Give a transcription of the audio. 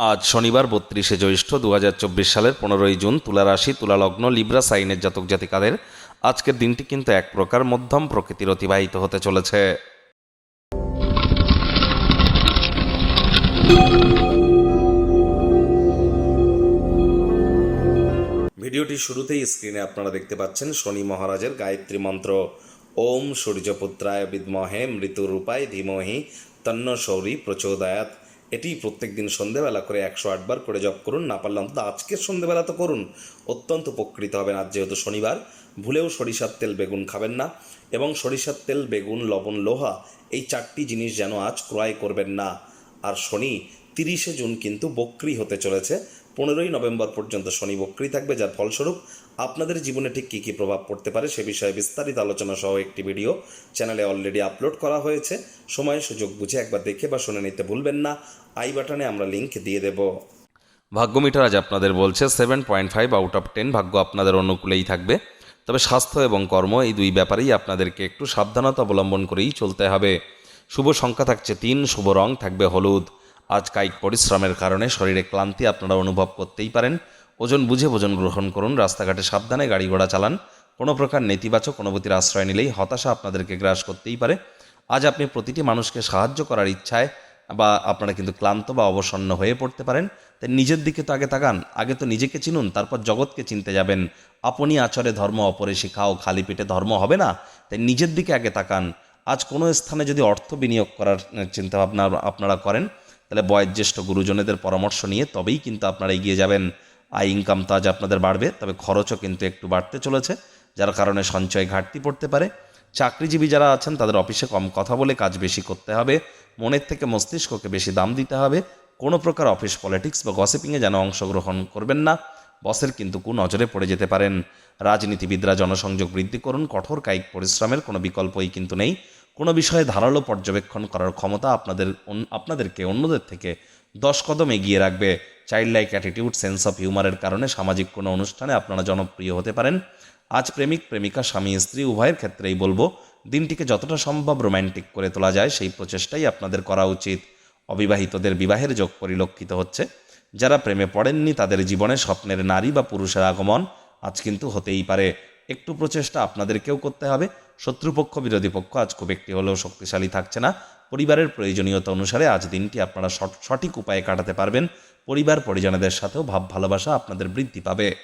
আজ শনিবার বত্রিশে জ্যৈষ্ঠ দু হাজার চব্বিশ সালের পনেরোই জুন তুলা রাশি, তুলা লগ্ন, লিব্রা, সাইনের জাতক জাতিকাদের আজকের দিনটি কিন্তু এক প্রকার মধ্যম প্রকৃতির অতিবাহিত হতে চলেছে। ভিডিওটি শুরুতেই স্ক্রিনে আপনারা দেখতে পাচ্ছেন শনি মহারাজের গায়ত্রী মন্ত্র। ওম সূর্যপুত্রায় বিদ্মহে মৃত্যুরূপায় ধীমহি তন্ন শৌরী প্রচোদয়াত এটি প্রত্যেক দিন সন্ধেবেলা করে একশো আটবার করে জপ করুন, না পারলে অন্তত আজকের সন্ধেবেলা তো করুন। অত্যন্ত উপকৃত হবেন আজ যেহেতু শনিবার, ভুলেও সরিষার তেল বেগুন খাবেন না এবং সরিষার তেল, বেগুন, লবণ, লোহা এই চারটি জিনিস যেন আজ ক্রয় করবেন না। আর শনি তিরিশে জুন কিন্তু বক্রি হতে চলেছে পনেরোই নভেম্বর পর্যন্ত শনি বক্রি থাকবে, যার ফলস্বরূপ আপনাদের জীবনে ঠিক কী কী প্রভাব পড়তে পারে সে বিষয়ে বিস্তারিত আলোচনা সহ একটি ভিডিও চ্যানেলে অলরেডি আপলোড করা হয়েছে। সময়, সুযোগ বুঝে একবার দেখে বা শুনে নিতে ভুলবেন না। আই বাটনে আমরা লিংক দিয়ে দেব। ভাগ্য মিটার আজ আপনাদের বলছে seven point five out of ten ভাগ্য আপনাদের অনুকূলেই থাকবে। তবে স্বাস্থ্য এবং কর্ম এই দুই ব্যাপারেই আপনাদেরকে একটু সাবধানতা অবলম্বন করেই চলতে হবে। শুভ সংখ্যা থাকছে তিন, শুভ রং থাকবে হলুদ। আজ কায়িক পরিশ্রমের কারণে শরীরে ক্লান্তি আপনারা অনুভব করতেই পারেন। ওজন বুঝে ওজন গ্রহণ করুন, রাস্তাঘাটে সাবধানে গাড়ি ঘোড়া চালান। কোনো প্রকার নেতিবাচক অনুভূতির আশ্রয় নিলেই হতাশা আপনাদেরকে গ্রাস করতেই পারে। আজ আপনি প্রতিটি মানুষকে সাহায্য করার ইচ্ছায় বা আপনারা কিন্তু ক্লান্ত বা অবসন্ন হয়ে পড়তে পারেন। তাই নিজের দিকে তো আগে তাকান, আগে তো নিজেকে চিনুন, তারপর জগৎকে চিনতে যাবেন। আপনি আচরে ধর্ম, অপরে শিখাও, খালি পেটে ধর্ম হবে না। তাই নিজের দিকে আগে তাকান। আজ কোনো স্থানে যদি অর্থ বিনিয়োগ করার চিন্তাভাবনা আপনারা করেন তাহলে বয়োজ্যেষ্ঠ গুরুজনেদের পরামর্শ নিয়ে তবেই কিন্তু আপনারা এগিয়ে যাবেন। আয় ইনকাম তো আজ আপনাদের বাড়বে, তবে খরচও কিন্তু একটু বাড়তে চলেছে, যার কারণে সঞ্চয় ঘাটতি পড়তে পারে। চাকরিজীবী যারা আছেন, তাদের অফিসে কম কথা বলে কাজ বেশি করতে হবে, মনের থেকে মস্তিষ্ককে বেশি দাম দিতে হবে। কোনো প্রকার অফিস পলিটিক্স বা গসিপিংয়ে যেন অংশগ্রহণ করবেন না, বসের কিন্তু কু নজরে পড়ে যেতে পারেন। রাজনীতিবিদরা জনসংযোগ বৃদ্ধি করুন, কঠোর কায়িক পরিশ্রমের কোনো বিকল্পই কিন্তু নেই। কোনো বিষয়ে ধারালো পর্যবেক্ষণ করার ক্ষমতা আপনাদের আপনাদেরকে অন্যদের থেকে দশ কদম এগিয়ে রাখবে। Child like attitude sense of হিউমারের কারণে সামাজিক কোনো অনুষ্ঠানে আপনারা জনপ্রিয় হতে পারেন। আজ প্রেমিক, প্রেমিকা, স্বামী, স্ত্রী, উভয়ের ক্ষেত্রেই বলব, দিনটিকে যতটা সম্ভব রোম্যান্টিক করে তোলা যায়, সেই প্রচেষ্টাই আপনাদের করা উচিত। অবিবাহিতদের বিবাহের যোগ পরিলক্ষিত হচ্ছে। যারা প্রেমে পড়েননি, তাদের জীবনে স্বপ্নের নারী বা পুরুষের আগমন আজ কিন্তু হতেই পারে। একটু প্রচেষ্টা আপনাদেরকেও করতে হবে। শত্রুপক্ষ, বিরোধী পক্ষ আজ খুব একটি হলেও শক্তিশালী থাকছে না। পরিবারের প্রয়োজনীয়তা অনুসারে আজ দিনটি আপনারা সঠ- সঠিক উপায়ে কাটাতে পারবেন। পরিবার পরিজনদের সাথেও ভাব ভালোবাসা আপনাদের বৃদ্ধি পাবে।